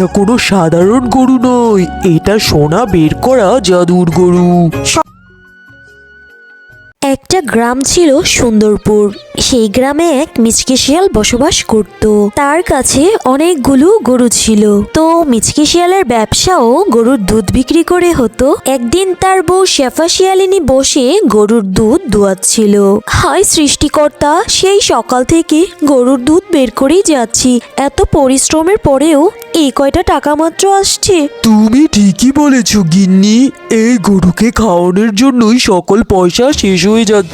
এটা কোনো সাধারণ গরু নয় এটা সোনা বের করা জাদুর গরু। গ্রাম ছিল সুন্দরপুর। সেই গ্রামে এক মিচকে শিয়াল বসবাস করত। তার কাছে অনেকগুলো গরু ছিল। তো মিচকে শিয়ালের ব্যবসাও গরুর দুধ বিক্রি করে হতো। একদিন তার বউ শেফা শিয়ালিনী বসে গরুর দুধ দোয়াচ্ছিল। হায় সৃষ্টিকর্তা, সেই সকাল থেকে গরুর দুধ বের করেই যাচ্ছি। এত পরিশ্রমের পরেও এই কয়টা টাকা মাত্র আসছে? তুমি ঠিকই বলেছ গিন্নি। এই গরুকে খাওয়ানোর জন্যই সকল পয়সা শেষ হয়ে যাচ্ছে।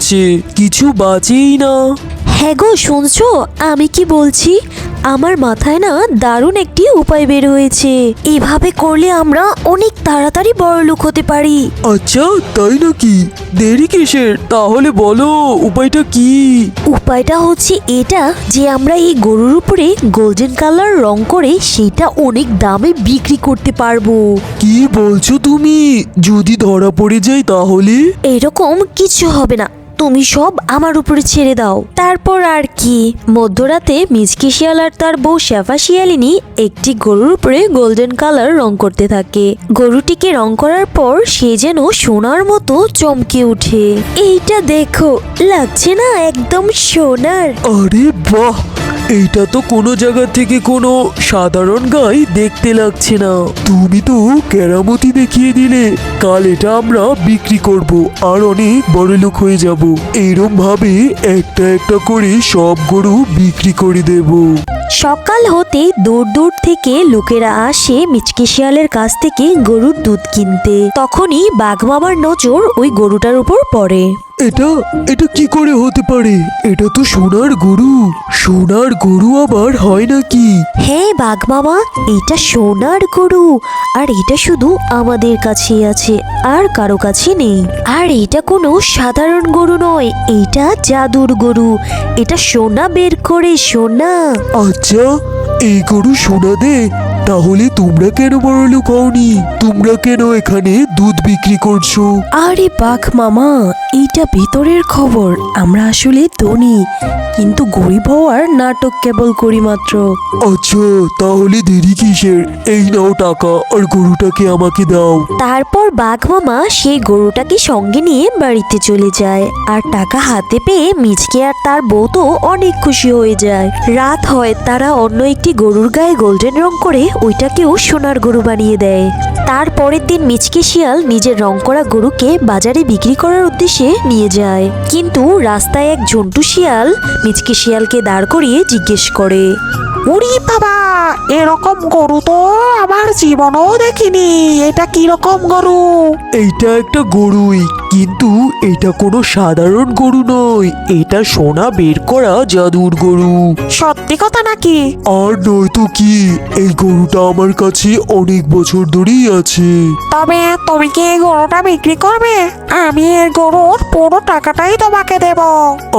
কিছু বাঁচেই না। হ্যাঁ গো শুনছো? আমি কি বলছি? আমার মাথায় না দারুণ একটি উপায় বের হয়েছে। এভাবে করলে আমরা অনেক তাড়াতাড়ি বড়লোক হতে পারি। আচ্ছা তাই নাকি? দেরি কিসের? তাহলে বলো উপায়টা কি? উপায়টা হচ্ছে এটা যে আমরা এই গরুর উপরে গোল্ডেন কালার রং করে সেটা অনেক দামে বিক্রি করতে পারব। কি বলছো তুমি? যদি ধরা পড়ে যায় তাহলে? এরকম কিছু হবে না। তুমি সব আমার উপরে ছেড়ে দাও। তারপর আর কি? মধ্যরাতে মিজকি শিয়াল আর তার বউ শ্যাফা শিয়ালিনী একটি গরুর উপরে গোল্ডেন কালার রং করতে থাকে। গরুটিকে রং করার পর সে যেন সোনার মতো চমকে উঠে এইটা দেখো, লাগছে না একদম সোনার। আরে বাহ! এইটা তো কোনো জায়গা থেকে কোনো সাধারণ গাই দেখতে লাগছে না। তুমি তো কেরামতি দেখিয়ে দিলে, কাল এটা আমরা বিক্রি করব আর অনেক বড় লোক হয়ে যাব। এরম ভাবে একটা একটা করে সব গরু বিক্রি করে দেব। সকাল হতে দূর দূর থেকে লোকেরা আসে মিচকে শিয়ালের কাছ থেকে গরুর দুধ কিনতে। তখনই বাঘ মামার নজর ওই গরুটার উপর পড়ে। এটা এটা কি করে হতে পারে? এটা তো সোনার গরু। সোনার গরু আবার হয় নাকি? হ্যাঁ বাঘ মামা এটা সোনার গরু। আর এটা শুধু আমাদের কাছেই আছে আর কারও কাছে নেই। আর এটা কোনো সাধারণ গরু নয় এটা জাদুর গরু। এটা সোনা বের করে সোনা। আচ্ছা এই গরু সোনা দে তাহলে তোমরা কেন বড় লোক হওনি? তোমরা কেন এখানে দুধ বিক্রি করছ? আরে বাঘ মামা এইটা ভিতরের খবর। আমরা আসলে ধনী কিন্তু গরিব হওয়ার নাটক কেবল করি মাত্র। আচ্ছা তাহলে দেরি কিসের? এই নাও টাকা আর গরুটাকে আমাকে দাও। তারপর বাঘ মামা সেই গরুটাকে সঙ্গে নিয়ে বাড়িতে চলে যায়। আর টাকা হাতে পেয়ে মিচকে আর তার বউ তো অনেক খুশি হয়ে যায়। রাত হয় তারা অন্য একটি গরুর গায়ে গোল্ডেন রং করে ওইটাকেও সোনার গরু বানিয়ে দেয়। তার পরের দিন মিচকে শিয়াল নিজের রং করা গরুকে বাজারে বিক্রি করার উদ্দেশ্যে নিয়ে যায়। কিন্তু রাস্তায় এক জন্টু শিয়াল মিচকে শিয়ালকে দাঁড় করিয়ে জিজ্ঞেস করে, ওরি বাবা এরকম গরু তো আমার জীবনেও দেখিনি। এটা কীরকম গরু? এইটা একটা গরুই কিন্তু এটা কোনো সাধারণ গরু নয়। এটা সোনা বের করা জাদুর গরু। সত্যি কথা নাকি? আর নয়তো কি এই গরুটা আমার কাছে অনেক বছর ধরেই আছে। তবে তুমি কি এই গরুটা বিক্রি করবে? আমি এই গরুর পুরো টাকাটাই তোমাকে দেব।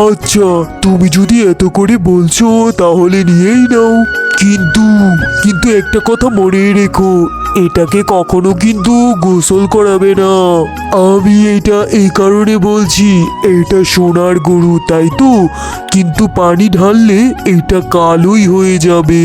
আচ্ছা তুমি যদি এত করে বলছো তাহলে নিয়েই নাও। কিন্তু কিন্তু একটা কথা মনে রেখো, এটাকে কখনো কিন্তু গোসল করাবে না। আমি এটা এই কারণে বলছি, এটা সোনার গরু, তাই তো? কিন্তু পানি ঢাললে এটা কালোই হয়ে যাবে।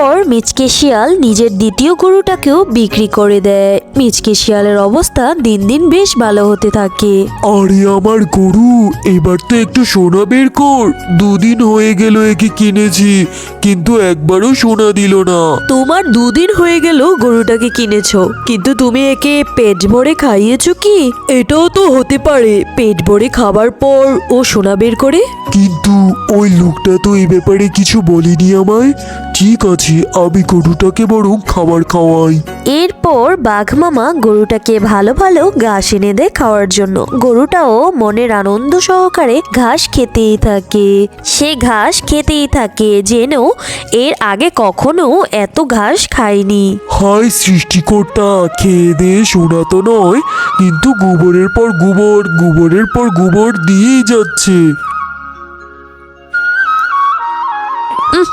এরপর মিচকে শিয়াল নিজের দ্বিতীয় গরুটাকেও বিক্রি করে দেয়। মিচকে শিয়ালের অবস্থা দিন দিন বেশ ভালো হতে থাকে। আরে আমার গরু এবার তো একটু সোনা বের কর। দুদিন হয়ে গেল একে কিনেছি কিন্তু একবারও সোনা দিল না। তোমার দুদিন হয়ে গেল গরুটাকে কিনেছো কিন্তু তুমি একে পেট ভরে খাইয়েছো কি? এটাও তো হতে পারে পেট ভরে খাবার পর ও সোনা বের করে। কিন্তু ওই লোকটা তো এই ব্যাপারে কিছু বলেনি আমায়। ঠিক আছে আমি গরুটাকে বরং খাবার খাওয়াই। এরপর বাঘ মামা গরুটাকে ভালো ভালো ঘাস এনে দেয় খাওয়ার জন্য। গরুটাও মনের আনন্দ সহকারে ঘাস খেতেই থাকে। সে ঘাস খেতেই থাকে যেন এর আগে কখনো এত ঘাস খায়নি। হাই সৃষ্টিকর্তা খেয়ে দিয়ে শোনা তো নয় কিন্তু গোবরের পর গোবর গোবরের পর গোবর দিয়েই যাচ্ছে।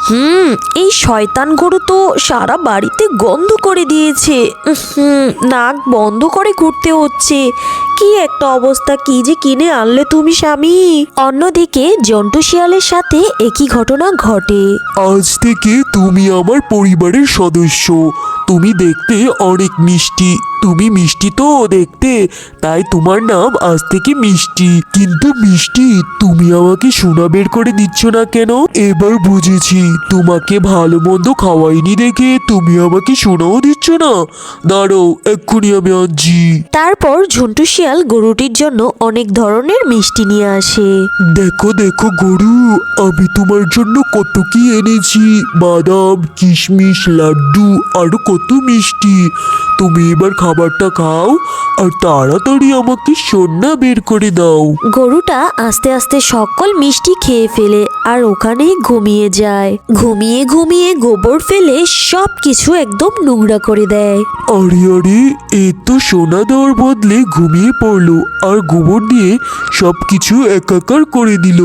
হুম এই শয়তান গরু তো সারা বাড়িতে গন্ধ করে দিয়েছে। হুম নাক বন্ধ করে ঘুরতে হচ্ছে। কি একটা অবস্থা, কি যে কিনে আনলে তুমি স্বামী? অন্যদিকে জন্টু শিয়ালের সাথে একই ঘটনা ঘটে। আজ থেকে তুমি আমার পরিবারের সদস্য। তুমি দেখতে অনেক মিষ্টি। তুমি মিষ্টি তো দেখতে তাই তোমার নাম আজ থেকে মিষ্টি। কিন্তু মিষ্টি তুমি আমাকে সোনা বের করে দিচ্ছ না কেন? এবার বুঝেছি তোমাকে ভালো মন্দ খাওয়াইনি দেখে তুমি আমাকে সোনাও দিচ্ছ না। দাঁড়ো এক্ষুনি আমি আনছি। তারপর ঝন্টু শিয়াল গরুটির জন্য অনেক ধরনের মিষ্টি নিয়ে আসে। দেখো দেখো গরু আমি তোমার জন্য কত কি এনেছি। বাদাম কিশমিশ লাড্ডু আরও কত মিষ্টি। তুমি এবার খাবারটা খাও আর তাড়াতাড়ি আমাকে সন্না বের করে দাও। গরুটা আস্তে আস্তে সকল মিষ্টি খেয়ে ফেলে আর ওখানেই ঘুমিয়ে যায়। ঘুমিয়ে ঘুমিয়ে গোবর ফেলে সব কিছু একদম নোংরা করে দেয়। আরে আরে এ তো সোনা দেওয়ার বদলে ঘুমিয়ে পড়ল আর গোবর দিয়ে সব কিছু একাকার করে দিল।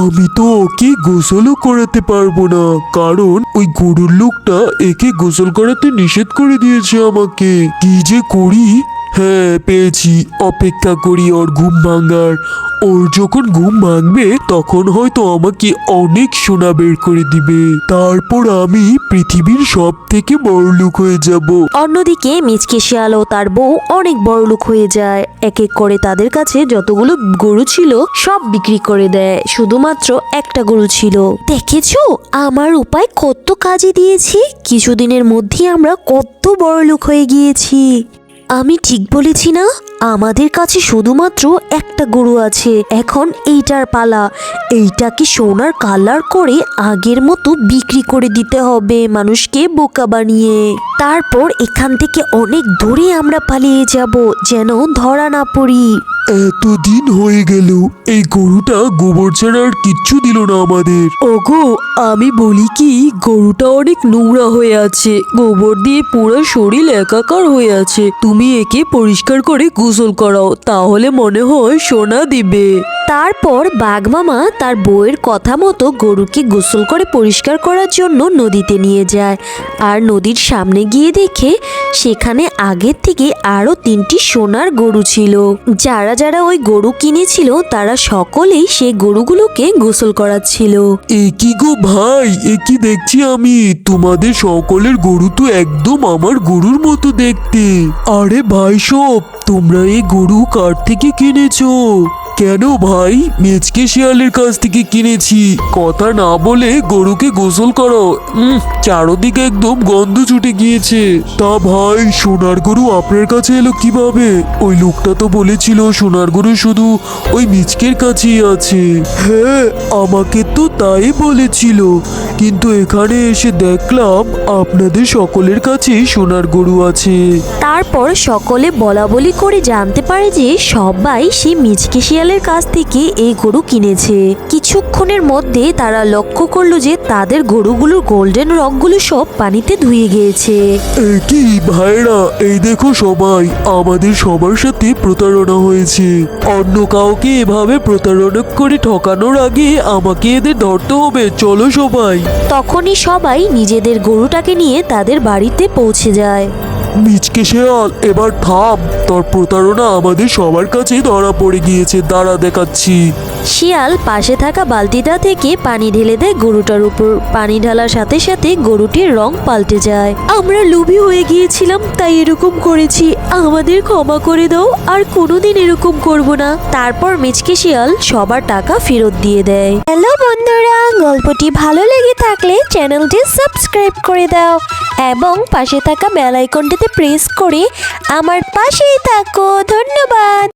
আমি তো ওকে গোসলও করাতে পারব না কারণ ওই গরুর লোকটা একে গোসল করাতে নিষেধ করে দিয়েছে আমাকে। কি যে করি হ্যাঁ পেয়েছি। অপেক্ষা করি ওর ঘুম ভাঙার। ওর যখন ঘুম ভাঙবে, তখন হয়তো আমাকে অনেক সোনা বের করে দিবে। তারপর আমি পৃথিবীর সব থেকে বড় লোক হয়ে যাব। অন্যদিকে মিচকে শিয়াল ও তার বউ অনেক বড় লোক হয়ে যায়। এক এক করে তাদের কাছে যতগুলো গরু ছিল, সব বিক্রি করে দেয়। শুধুমাত্র একটা গরু ছিল। দেখেছ? আমার উপায় কত কাজে দিয়েছি? কিছুদিনের মধ্যেই আমরা কত বড় লোক হয়ে গিয়েছি। আমি ঠিক বলেছি না? আমাদের কাছে শুধুমাত্র একটা গরু আছে। এখন এইটার পালা। এইটাকে সোনার কালার করে আগের মতো বিক্রি করে দিতে হবে মানুষকে বোকা বানিয়ে। তারপর এখান থেকে অনেক দূরে আমরা পালিয়ে যাব, যেন ধরা না পড়ি। এতদিন হয়ে গেল এই গরুটা গোবর ছাড়া আর কিচ্ছু দিল না আমাদের। ওগো, আমি বলি কি, গরুটা অনেক নোংরা হয়ে আছে। গোবর দিয়ে পুরো শরীর একাকার হয়ে আছে। তুমি একে পরিষ্কার করে গোসল করাও, তাহলে মনে হয় সোনা দিবে। তারপর বাঘমামা তার বউয়ের কথা মতো গরুকে গোসল করে পরিষ্কার করার জন্য নদীতে নিয়ে যায়। আর নদীর সামনে গিয়ে দেখে সেখানে আগের থেকে আরও তিনটি সোনার গরু ছিল। যারা যারা ওই গরু কিনেছিল তারা সকলেই সেই গরুগুলোকে গোসল করাচ্ছিল। এ কি গো ভাই? এ কি দেখছি আমি? তোমাদের সকলের গরু তো একদম আমার গরুর মতো দেখতে। আরে ভাই সব, তোমরা এই গরু কার থেকে কিনেছো? কেন ভাই? মেচকে শিয়ালের কাছ থেকে কিনেছি। কথা না বলে গরুকে গোসল করো। উম, চারদিকে একদম গন্ধ ছুটে গিয়েছে। তা ভাই সোনার গরু আপনার কাছে এলো কীভাবে? ওই লোকটা তো বলেছিল সোনার গরু শুধু ওই মিচকের কাছেই আছে। হ্যাঁ আমাকে তো তাই বলেছিল। কিন্তু এখানে এসে দেখলাম আপনাদের সকলের কাছেই সোনার গরু আছে। তারপর সকলে বলা বলি করে জানতে পারে যে সবাই সেই মিচকে শিয়ালের কাছ থেকে এই গরু কিনেছে। কিছুক্ষণের মধ্যে তারা লক্ষ্য করল যে তাদের গরুগুলোর গোল্ডেন রকগুলো সব পানিতে ধুয়ে গিয়েছে। এ কি ভাইরা এই দেখো সবাই আমাদের সবার সাথে প্রতারণা হয়েছে। অন্য কাউকে এভাবে প্রতারণা করে ঠকানোর আগে আমাকে এদের ধরতে হবে চলো সবাই। তখনই সবাই নিজেদের গরুটাকে নিয়ে তাদের বাড়িতে পৌঁছে যায়। মিচকে শেয়াল এবার থাম। তোর প্রতারণা আমাদের সবার কাছে ধরা পড়ে গিয়েছে দাঁড়া দেখাচ্ছি। শিয়াল পাশে থাকা বালতিটা থেকে পানি ঢেলে দেয় গরুটার উপর। পানি ঢালার সাথে সাথে গরুটির রং পাল্টে যায়। আমরা লোভী হয়ে গিয়েছিলাম, তাই এরকম করেছি। আমাদের ক্ষমা করে দাও, আর কোনোদিন এরকম করব না। তারপর মিচকে শিয়াল সবার টাকা ফেরত দিয়ে দেয়। হ্যালো বন্ধুরা, গল্পটি ভালো লেগে থাকলে চ্যানেলটি সাবস্ক্রাইব করে দাও এবং পাশে থাকা বেল আইকনটিতে প্রেস করে আমার পাশেই থাকো। ধন্যবাদ।